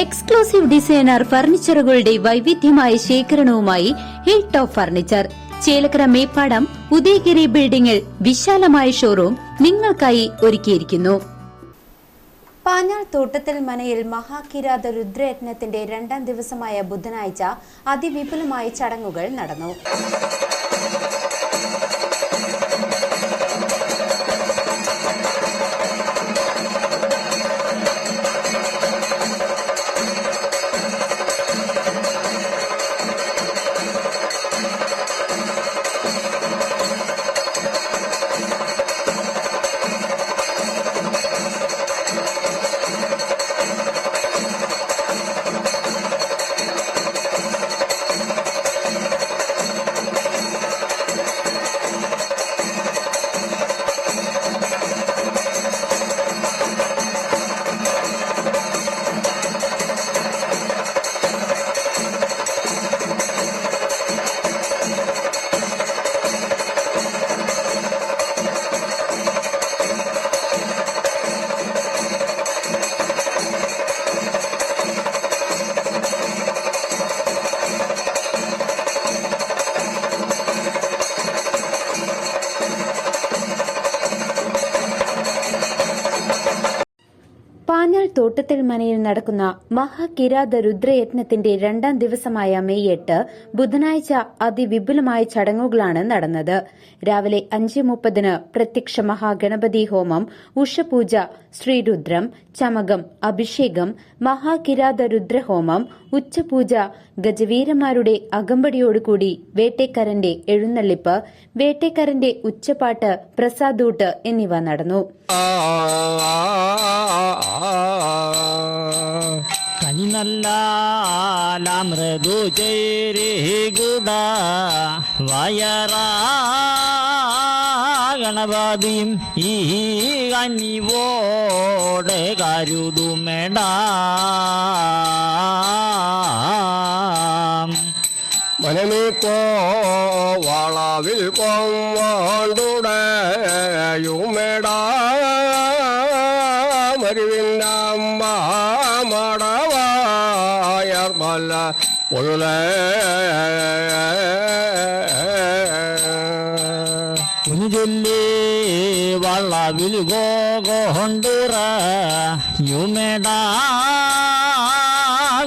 Exclusive designer ഫർണിച്ചറുകളുടെ വൈവിധ്യമായ ശേഖരണവുമായി hill top furniture Chelakkara Meppadam Udayagiri ബിൽഡിംഗിൽ വിശാലമായ ഷോറൂം നിങ്ങൾക്കായി ഒരുക്കിയിരിക്കുന്നു. പാഞ്ഞാൾ തോട്ടത്തിൽ മനയിൽ മഹാകിരാത രുദ്രയജ്ഞത്തിന്റെ രണ്ടാം ദിവസമായ ബുധനാഴ്ച അതിവിപുലമായ ചടങ്ങുകൾ നടന്നു. പാഞ്ഞാൾ തോട്ടത്തിൽ മനയിൽ നടക്കുന്ന മഹാകിരാത രുദ്രയജ്ഞത്തിന്റെ രണ്ടാം ദിവസമായ മെയ് എട്ട് ബുധനാഴ്ച അതിവിപുലമായ ചടങ്ങുകളാണ് നടന്നത് രാവിലെ അഞ്ച് മുപ്പതിന് പ്രത്യക്ഷ മഹാഗണപതി ഹോമം ഉഷപൂജ ശ്രീരുദ്രം ചമകം അഭിഷേകം മഹാകിരാത രുദ്രഹോമം ഉച്ചപൂജ ഗജവീരന്മാരുടെ അകമ്പടിയോടുകൂടി വേട്ടേക്കരന്റെ എഴുന്നള്ളിപ്പ് വേട്ടേക്കരന്റെ ഉച്ചപ്പാട്ട് പ്രസാദൂട്ട് എന്നിവ നടന്നു കനി നല്ല മൃദു ചേരി ഗുഡ വയറ ഗണപതിയും ഈ കഞ്ഞിവോടെ കരുതുമെട. വളവിൽ കൊണ്ടുടയുമെടാ മരുവിന്റെ മടവായർ മല്ല പൊഴുല കുഞ്ഞുചൊല്ലി വള്ളവിൽ ഗോകൊണ്ടുറ യുമേടാ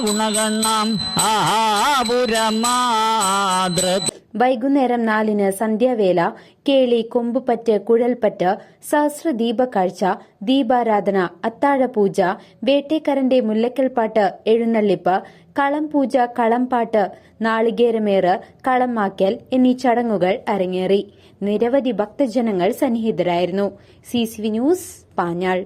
ഗുണഗണ്ണം ആപുരമാതൃ വൈകുന്നേരം നാലിന് സന്ധ്യാവേല കേളി കൊമ്പുപറ്റ് കുഴൽപ്പറ്റ് സഹസ്രദീപ കാഴ്ച ദീപാരാധന അത്താഴപൂജ വേട്ടേക്കരന്റെ മുല്ലക്കൽപ്പാട്ട് എഴുന്നള്ളിപ്പ് കളം പൂജ കളംപാട്ട് നാളികേരമേറ് കളമാക്കൽ എന്നീ ചടങ്ങുകൾ അരങ്ങേറി. നിരവധി ഭക്തജനങ്ങൾ സന്നിഹിതരായിരുന്നു. C News Panjal.